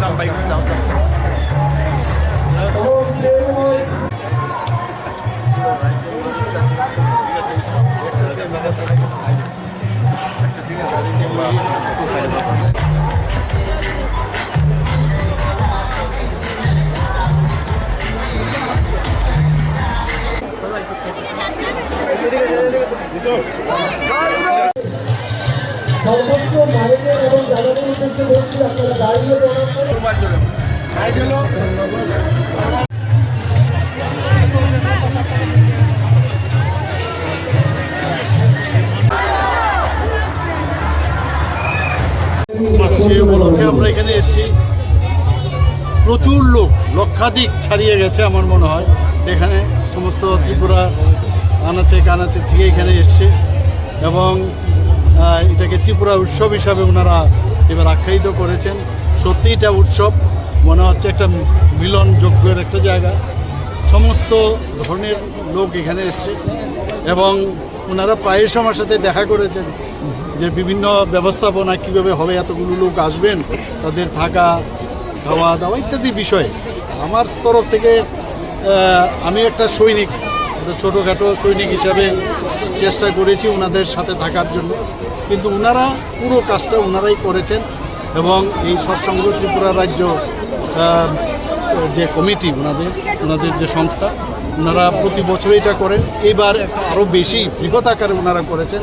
上飞机，上飞机。আমরা এখানে এসেছি। প্রচুর লোক লক্ষাধিক ছাড়িয়ে গেছে আমার মনে হয়। এখানে সমস্ত ত্রিপুরা আনাচে কানাচে থেকে এখানে এসছে এবং এটাকে ত্রিপুরা উৎসব হিসাবে ওনারা এবার আখ্যায়িত করেছেন। সত্যি এটা উৎসব, মনে হচ্ছে একটা মিলন মিলনযোগ্যের একটা জায়গা। সমস্ত ধরনের লোক এখানে এসছে এবং ওনারা প্রায়শ আমার সাথে দেখা করেছেন যে বিভিন্ন ব্যবস্থাপনা, কীভাবে হবে, এতগুলো লোক আসবেন, তাদের থাকা, খাওয়া দাওয়া ইত্যাদি বিষয়ে। আমার তরফ থেকে আমি একটা সৈনিক ছোটোখাটো সৈনিক হিসাবে চেষ্টা করেছি ওনাদের সাথে থাকার জন্য। কিন্তু ওনারা পুরো কাজটা ওনারাই করেছেন এবং এই সৎসঙ্গ ত্রিপুরা রাজ্য যে কমিটি ওনাদের ওনাদের যে সংস্থা, ওনারা প্রতি বছর এটা করেন। এবার একটা আরও বেশি বৃহৎ আকারে ওনারা করেছেন।